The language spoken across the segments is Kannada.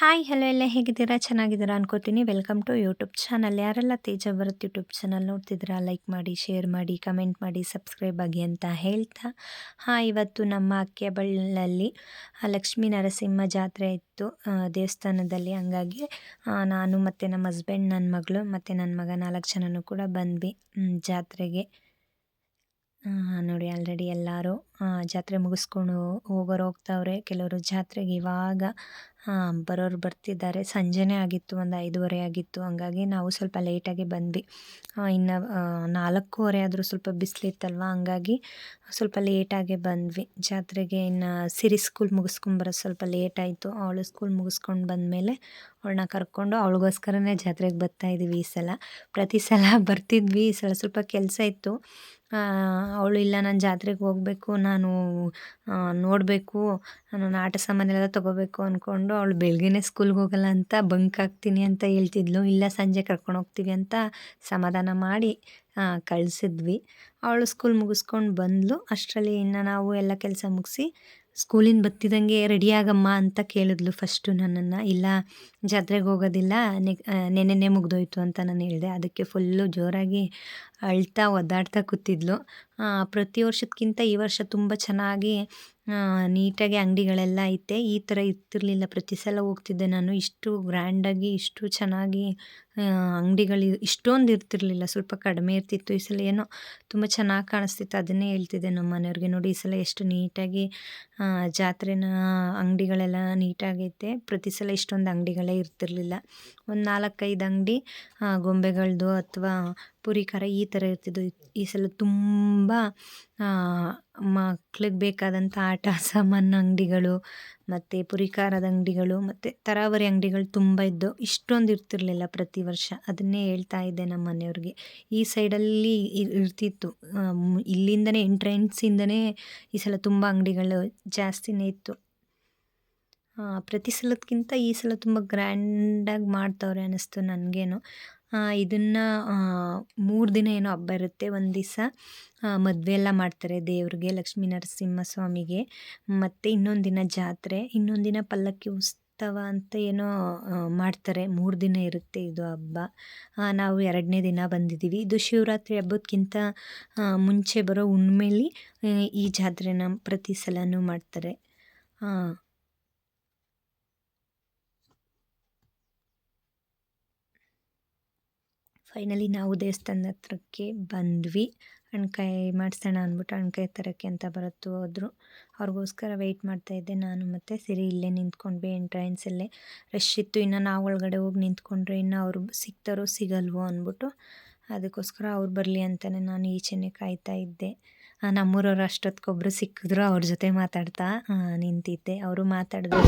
ಹಾಯ್ ಹಲೋ ಎಲ್ಲ ಹೇಗಿದ್ದೀರಾ? ಚೆನ್ನಾಗಿದ್ದೀರಾ ಅನ್ಕೋತೀನಿ. ವೆಲ್ಕಮ್ ಟು ಯೂಟ್ಯೂಬ್ ಚಾನಲ್ ಯಾರೆಲ್ಲ ತೇಜ ಬರುತ್ತೆ ಯೂಟ್ಯೂಬ್ ಚಾನಲ್ ನೋಡ್ತಿದ್ದೀರಾ ಲೈಕ್ ಮಾಡಿ ಶೇರ್ ಮಾಡಿ ಕಮೆಂಟ್ ಮಾಡಿ ಸಬ್ಸ್ಕ್ರೈಬ್ ಆಗಿ ಅಂತ ಹೇಳ್ತಾ. ಹಾಂ, ಇವತ್ತು ನಮ್ಮ ಅಕ್ಕೆಬಳ್ಳಲ್ಲಿ ಲಕ್ಷ್ಮೀ ನರಸಿಂಹ ಜಾತ್ರೆ ಇತ್ತು ದೇವಸ್ಥಾನದಲ್ಲಿ. ಹಂಗಾಗಿ ನಾನು ಮತ್ತು ನಮ್ಮ ಹಸ್ಬೆಂಡ್ ನನ್ನ ಮಗಳು ಮತ್ತು ನನ್ನ ಮಗ ನಾಲ್ಕು ಜನನೂ ಕೂಡ ಬಂದ್ವಿ ಜಾತ್ರೆಗೆ. ನೋಡಿ ಆಲ್ರೆಡಿ ಎಲ್ಲರೂ ಜಾತ್ರೆ ಮುಗಿಸ್ಕೊಂಡು ಹೋಗೋರು ಹೋಗ್ತಾವ್ರೆ. ಕೆಲವರು ಜಾತ್ರೆಗೆ ಇವಾಗ ಆ, ಬರೋರು ಬರ್ತಿದ್ದಾರೆ. ಸಂಜೆನೇ ಆಗಿತ್ತು ಒಂದು ಐದೂವರೆ ಆಗಿತ್ತು. ಹಂಗಾಗಿ ನಾವು ಸ್ವಲ್ಪ ಲೇಟಾಗಿ ಬಂದ್ವಿ. ಇನ್ನು ನಾಲ್ಕೂವರೆ ಆದರೂ ಸ್ವಲ್ಪ ಬಿಸಿಲಿತ್ತಲ್ವ? ಹಂಗಾಗಿ ಸ್ವಲ್ಪ ಲೇಟಾಗೆ ಬಂದ್ವಿ. ಜಾತ್ರೆಗೆ ಇನ್ನು ಸಿರಿ ಸ್ಕೂಲ್ ಮುಗಿಸ್ಕೊಂಡ್ಬರೋದು ಸ್ವಲ್ಪ ಲೇಟ್ ಆಯಿತು. ಅವಳು ಸ್ಕೂಲ್ ಮುಗಿಸ್ಕೊಂಡು ಬಂದಮೇಲೆ ಅವಳನ್ನ ಕರ್ಕೊಂಡು ಅವಳಿಗೋಸ್ಕರನೇ ಜಾತ್ರೆಗೆ ಬರ್ತಾ ಈ ಸಲ. ಪ್ರತಿ ಸಲ ಬರ್ತಿದ್ವಿ. ಈ ಸಲ ಸ್ವಲ್ಪ ಕೆಲಸ ಇತ್ತು. ಅವಳು ಇಲ್ಲ, ನಾನು ಜಾತ್ರೆಗೆ ಹೋಗಬೇಕು, ನಾನು ನೋಡಬೇಕು, ನಾನು ಆಟ ಸಾಮಾನೆಲ್ಲ ತೊಗೋಬೇಕು ಅಂದ್ಕೊಂಡು ಅವಳು ಬೆಳಗ್ಗೆನೇ ಸ್ಕೂಲ್ಗೆ ಹೋಗಲ್ಲ ಅಂತ ಬಂಕ್ ಹಾಕ್ತೀನಿ ಅಂತ ಹೇಳ್ತಿದ್ಲು. ಇಲ್ಲ, ಸಂಜೆ ಕರ್ಕೊಂಡು ಹೋಗ್ತೀವಿ ಅಂತ ಸಮಾಧಾನ ಮಾಡಿ ಕಳಿಸಿದ್ವಿ. ಅವಳು ಸ್ಕೂಲ್ ಮುಗಿಸ್ಕೊಂಡು ಬಂದಳು ಅಷ್ಟರಲ್ಲಿ ಇನ್ನು ನಾವು ಎಲ್ಲ ಕೆಲಸ ಮುಗಿಸಿ ಸ್ಕೂಲಿಂದ ಬತ್ತಿದಂಗೆ ರೆಡಿ ಆಗಮ್ಮ ಅಂತ ಕೇಳಿದ್ಲು ಫಸ್ಟು ನನ್ನನ್ನು. ಇಲ್ಲ, ಜಾತ್ರೆಗೆ ಹೋಗೋದಿಲ್ಲ, ನೆಕ್ ನೆನ್ನೆನೇ ಮುಗ್ದೋಯ್ತು ಅಂತ ನಾನು ಹೇಳಿದೆ. ಅದಕ್ಕೆ ಫುಲ್ಲು ಜೋರಾಗಿ ಅಳ್ತಾ ಒದ್ದಾಡ್ತಾ ಕೂತಿದ್ಲು. ಆ, ಪ್ರತಿ ವರ್ಷಕ್ಕಿಂತ ಈ ವರ್ಷ ತುಂಬ ಚೆನ್ನಾಗಿ ನೀಟಾಗಿ ಅಂಗಡಿಗಳೆಲ್ಲ ಐತೆ. ಈ ಥರ ಇರ್ತಿರ್ಲಿಲ್ಲ. ಪ್ರತಿ ಸಲ ಹೋಗ್ತಿದ್ದೆ ನಾನು. ಇಷ್ಟು ಗ್ರ್ಯಾಂಡಾಗಿ ಇಷ್ಟು ಚೆನ್ನಾಗಿ ಅಂಗಡಿಗಳು ಇಷ್ಟೊಂದು ಇರ್ತಿರ್ಲಿಲ್ಲ. ಸ್ವಲ್ಪ ಕಡಿಮೆ ಇರ್ತಿತ್ತು. ಈ ಸಲ ಏನೋ ತುಂಬ ಚೆನ್ನಾಗಿ ಕಾಣಿಸ್ತಿತ್ತು. ಅದನ್ನೇ ಹೇಳ್ತಿದ್ದೆ ನಮ್ಮ ಮನೆಯವ್ರಿಗೆ. ನೋಡಿ ಈ ಸಲ ಎಷ್ಟು ನೀಟಾಗಿ ಜಾತ್ರೆನ ಅಂಗಡಿಗಳೆಲ್ಲ ನೀಟಾಗೈತೆ. ಪ್ರತಿ ಸಲ ಇಷ್ಟೊಂದು ಅಂಗಡಿಗಳೇ ಇರ್ತಿರ್ಲಿಲ್ಲ. ಒಂದು ನಾಲ್ಕೈದು ಅಂಗಡಿ ಗೊಂಬೆಗಳದ್ದು ಅಥವಾ ಪುರಿ ಖಾರ ಈ ಥರ ಇರ್ತಿದ್ದು. ಈ ಸಲ ತುಂಬ ಮಕ್ಳಿಗೆ ಬೇಕಾದಂಥ ಆಟ, ಸಾಮಾನು ಅಂಗಡಿಗಳು, ಮತ್ತು ಪುರಿ ಖಾರದ ಅಂಗಡಿಗಳು, ಮತ್ತು ತರಾವರಿ ಅಂಗಡಿಗಳು ತುಂಬ ಇದ್ದವು ಇಷ್ಟೊಂದು ಇರ್ತಿರಲಿಲ್ಲ ಪ್ರತಿ ವರ್ಷ. ಅದನ್ನೇ ಹೇಳ್ತಾ ಇದ್ದೆ ನಮ್ಮ ಮನೆಯವ್ರಿಗೆ. ಈ ಸೈಡಲ್ಲಿ ಇರ್- ಇರ್ತಿತ್ತು. ಇಲ್ಲಿಂದನೇ ಎಂಟ್ರೆನ್ಸಿಂದನೇ ಈ ಸಲ ತುಂಬ ಅಂಗಡಿಗಳು ಜಾಸ್ತಿನೇ ಇತ್ತು. ಪ್ರತಿ ಸಲಕ್ಕಿಂತ ಈ ಸಲ ತುಂಬ ಗ್ರ್ಯಾಂಡಾಗಿ ಮಾಡ್ತವ್ರೆ ಅನ್ನಿಸ್ತು ನನಗೇನು. ಇದನ್ನು ಮೂರು ದಿನ ಏನೋ ಹಬ್ಬ ಇರುತ್ತೆ, ಒಂದು ದಿವಸ. ಮದುವೆ ಎಲ್ಲ ಮಾಡ್ತಾರೆ ದೇವ್ರಿಗೆ, ಲಕ್ಷ್ಮೀ ನರಸಿಂಹ ಸ್ವಾಮಿಗೆ ಮತ್ತು ಇನ್ನೊಂದು ದಿನ ಜಾತ್ರೆ, ಇನ್ನೊಂದು ದಿನ ಪಲ್ಲಕ್ಕಿ ಉತ್ಸವ ಅಂತ ಏನೋ ಮಾಡ್ತಾರೆ. ಮೂರು ದಿನ ಇರುತ್ತೆ ಇದು ಹಬ್ಬ. ನಾವು ಎರಡನೇ ದಿನ ಬಂದಿದ್ದೀವಿ. ಇದು ಶಿವರಾತ್ರಿ ಹಬ್ಬಕ್ಕಿಂತ ಮುಂಚೆ ಬರೋ ಹುಣ್ಮೇಲಿ ಈ ಜಾತ್ರೆನ ಪ್ರತಿ ಸಲನೂ ಮಾಡ್ತಾರೆ. ಫೈನಲಿ ನಾವು ದೇವಸ್ಥಾನದ ಹತ್ರಕ್ಕೆ ಬಂದ್ವಿ. ಅಣ್ಕಾಯಿ ಮಾಡಿಸೋಣ ಅಂದ್ಬಿಟ್ಟು ಅಣ್ಕಾಯಿ ತರೋಕ್ಕೆ ಅಂತ ಬರತ್ತು ಹೋದ್ರು. ಅವ್ರಿಗೋಸ್ಕರ ವೆಯ್ಟ್ ಮಾಡ್ತಾ ಇದ್ದೆ. ನಾನು ಮತ್ತು ಸಿರಿ, ಇಲ್ಲೇ ನಿಂತ್ಕೊಂಡ್ವಿ ಎಂಟ್ರೆನ್ಸಲ್ಲೇ ರಶ್ ಇತ್ತು. ಇನ್ನು ನಾವು ಒಳಗಡೆ ಹೋಗಿ ನಿಂತ್ಕೊಂಡ್ರೆ ಇನ್ನು ಅವರು ಸಿಗ್ತಾರೋ ಸಿಗಲ್ವೋ ಅಂದ್ಬಿಟ್ಟು ಅದಕ್ಕೋಸ್ಕರ ಅವ್ರು ಬರಲಿ ಅಂತಲೇ ನಾನು ಈಚೆನೇ ಕಾಯ್ತಾ ಇದ್ದೆ. ನಮ್ಮೂರವ್ರು ಅಷ್ಟೊತ್ಕೊಬ್ರು ಸಿಕ್ಕಿದ್ರು ಅವ್ರ ಜೊತೆ ಮಾತಾಡ್ತಾ ನಿಂತಿದ್ದೆ. ಅವರು ಮಾತಾಡಿದ್ರು.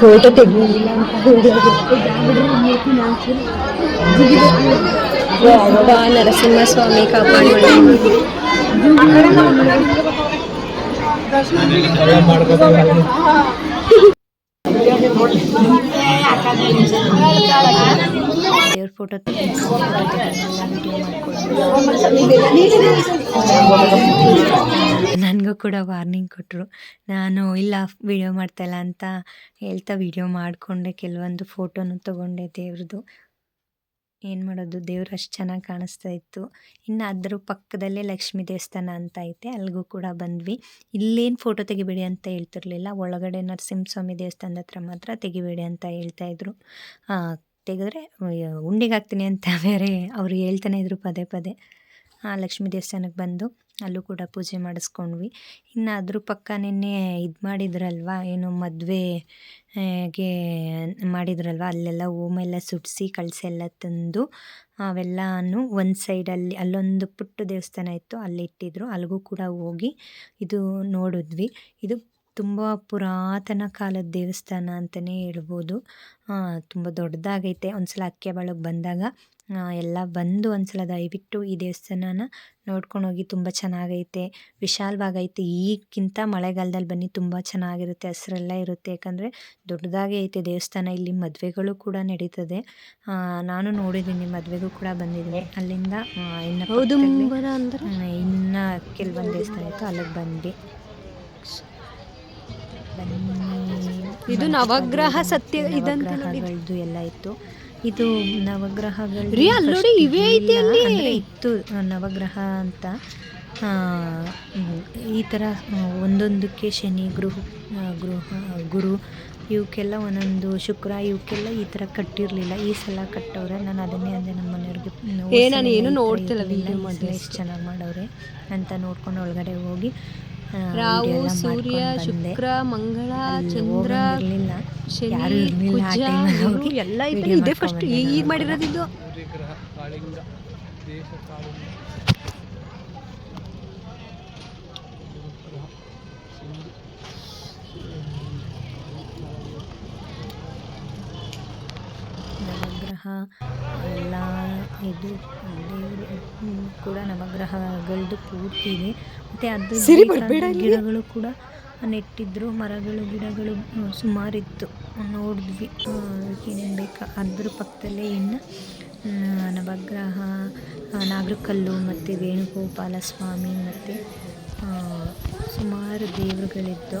ಫೋಟೋ ತೆಗಿಲಿಲ್ಲ ಅಪ್ಪ ನರಸಿಂಹಸ್ವಾಮಿ ಕಾಪಾಡಿ ದೇವ್ರ ಫೋಟೋ ನನಗೂ ಕೂಡ ವಾರ್ನಿಂಗ್ ಕೊಟ್ಟರು ನಾನು, ಇಲ್ಲ ವಿಡಿಯೋ ಮಾಡ್ತಾಯಿಲ್ಲ ಅಂತ ಹೇಳ್ತಾ ವಿಡಿಯೋ ಮಾಡಿಕೊಂಡೆ. ಕೆಲವೊಂದು ಫೋಟೋನು ತೊಗೊಂಡೆ ದೇವ್ರದ್ದು ಏನು ಮಾಡೋದು? ದೇವ್ರು ಅಷ್ಟು ಚೆನ್ನಾಗಿ ಕಾಣಿಸ್ತಾ ಇತ್ತು. ಇನ್ನು ಅದ್ರ ಪಕ್ಕದಲ್ಲೇ ಲಕ್ಷ್ಮೀ ದೇವಸ್ಥಾನ ಅಂತ ಐತೆ ಅಲ್ಲಿಗೂ ಕೂಡ ಬಂದ್ವಿ. ಇಲ್ಲೇನು ಫೋಟೋ ತೆಗಿಬೇಡಿ ಅಂತ ಹೇಳ್ತಿರ್ಲಿಲ್ಲ. ಒಳಗಡೆ ನರಸಿಂಹಸ್ವಾಮಿ ದೇವಸ್ಥಾನದ ಹತ್ರ ಮಾತ್ರ ತೆಗಿಬೇಡಿ ಅಂತ ಹೇಳ್ತಾ ಹೇಳ್ತಾಯಿದ್ರು ತೆಗೆದ್ರೆ ಉಂಡಿಗೆ ಹಾಕ್ತೀನಿ ಅಂತ ಬೇರೆ ಅವರು ಹೇಳ್ತಾನೆ ಇದ್ರು ಪದೇ ಪದೇ. ಆ, ಲಕ್ಷ್ಮೀ ದೇವಸ್ಥಾನಕ್ಕೆ ಬಂದು. ಅಲ್ಲೂ ಕೂಡ ಪೂಜೆ ಮಾಡಿಸ್ಕೊಂಡ್ವಿ. ಇನ್ನು ಅದ್ರ ಪಕ್ಕ ನಿನ್ನೆ ಇದು ಮಾಡಿದ್ರಲ್ವ, ಏನು ಮದುವೆಗೆ ಮಾಡಿದ್ರಲ್ವ, ಅಲ್ಲೆಲ್ಲ ಓಮೆಲ್ಲ ಸುಡಿಸಿ ಕಳಸೆಲ್ಲ ತಂದು ಅವೆಲ್ಲನೂ ಒಂದು ಸೈಡಲ್ಲಿ ಅಲ್ಲೊಂದು ಪುಟ್ಟ ದೇವಸ್ಥಾನ ಇತ್ತು ಅಲ್ಲಿಟ್ಟಿದ್ರು ಅಲ್ಲಿಗೂ ಕೂಡ ಹೋಗಿ ಇದು ನೋಡಿದ್ವಿ. ಇದು ತುಂಬ ಪುರಾತನ ಕಾಲದ ದೇವಸ್ಥಾನ ಅಂತಲೇ ಹೇಳ್ಬೋದು. ತುಂಬ ದೊಡ್ಡದಾಗೈತೆ. ಒಂದು ಸಲ ಅಕ್ಕೆಬಾಳಗೆ ಬಂದಾಗ ಎಲ್ಲ ಬಂದು ಒಂದ್ಸಲ ದಯವಿಟ್ಟು ಈ ದೇವಸ್ಥಾನನ ನೋಡ್ಕೊಂಡು ಹೋಗಿ ತುಂಬ ಚೆನ್ನಾಗೈತೆ. ವಿಶಾಲವಾಗೈತೆ. ಈಗಿಂತ ಮಳೆಗಾಲದಲ್ಲಿ ಬನ್ನಿ ತುಂಬ ಚೆನ್ನಾಗಿರುತ್ತೆ. ಹಸಿರೆಲ್ಲ ಇರುತ್ತೆ. ಯಾಕಂದರೆ ದೊಡ್ಡದಾಗೇ ಐತೆ ದೇವಸ್ಥಾನ. ಇಲ್ಲಿ ಮದುವೆಗಳು ಕೂಡ ನಡೀತದೆ. ನಾನು ನೋಡಿದ್ದೀನಿ ಮದುವೆಗೂ ಕೂಡ ಬಂದಿದ್ದೀನಿ ಅಲ್ಲಿಂದ ಇನ್ನು ಇನ್ನು ಕೆಲವೊಂದು ದೇವಸ್ಥಾನ ಇತ್ತು. ಅಲ್ಲಿಗೆ ಬಂದ್ವಿ. ಬನ್ನಿ. ಇದು ನವಗ್ರಹ ಸತ್ಯ. ಎಲ್ಲ ಇತ್ತು. ಇದು ನವಗ್ರಹಗಳು ಇವೇ ಐತೆ ಅಲ್ಲಿ. ಇತ್ತು ನವಗ್ರಹ ಅಂತ. ಈ ಥರ ಒಂದೊಂದಕ್ಕೆ ಶನಿ ಗೃಹ ಗೃಹ ಗುರು ಇವಕ್ಕೆಲ್ಲ ಒಂದೊಂದು ಶುಕ್ರ ಇವಕ್ಕೆಲ್ಲ ಈ ಥರ ಕಟ್ಟಿರಲಿಲ್ಲ. ಈ ಸಲ ಕಟ್ಟವ್ರೆ. ನಾನು ಅದನ್ನೇ ಅಂದೆ ನಮ್ಮ ಮನೆಯವ್ರಿಗೆ ಏನು ನೋಡ್ತಿಲ್ಲ ಎಷ್ಟು ಚೆನ್ನಾಗಿ ಮಾಡವ್ರೆ ಅಂತ ನೋಡ್ಕೊಂಡು ಒಳಗಡೆ ಹೋಗಿ. ರಾಹು ಸೂರ್ಯ ಶುಕ್ರ ಮಂಗಳ ಅಲ್ಲಿ ಚಂದ್ರ ಶನಿ ಕುಜ ಎಲ್ಲ video ಇದೆ ಫಸ್ಟ್ ಈಗ ಮಾಡಿರೋದಿದ್ದು. ನವಗ್ರಹ ಎಲ್ಲ ಇದು ದೇವರು ಕೂಡ ನವಗ್ರಹಗಳದ್ದು ಪೂರ್ತಿ ಇದೆ. ಮತ್ತು ಅದು. ಗಿಡಗಳು ಕೂಡ ನೆಟ್ಟಿದ್ರು ಮರಗಳು ಗಿಡಗಳು ಸುಮಾರಿತ್ತು. ನೋಡಿದ್ವಿ. ಏನೇನು ಬೇಕಾ? ಅದ್ರ ಪಕ್ಕದಲ್ಲೇ ಇನ್ನು ನವಗ್ರಹ ನಾಗರಕಲ್ಲು ಮತ್ತು ವೇಣುಗೋಪಾಲ ಸ್ವಾಮಿ ಮತ್ತು ಸುಮಾರು ದೇವರುಗಳಿದ್ದು.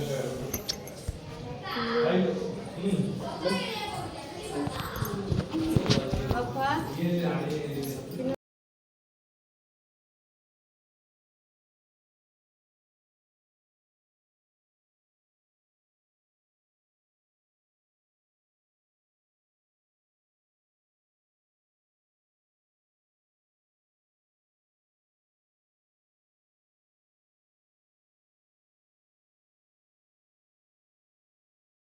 ನೋಡ್ತಾರೆ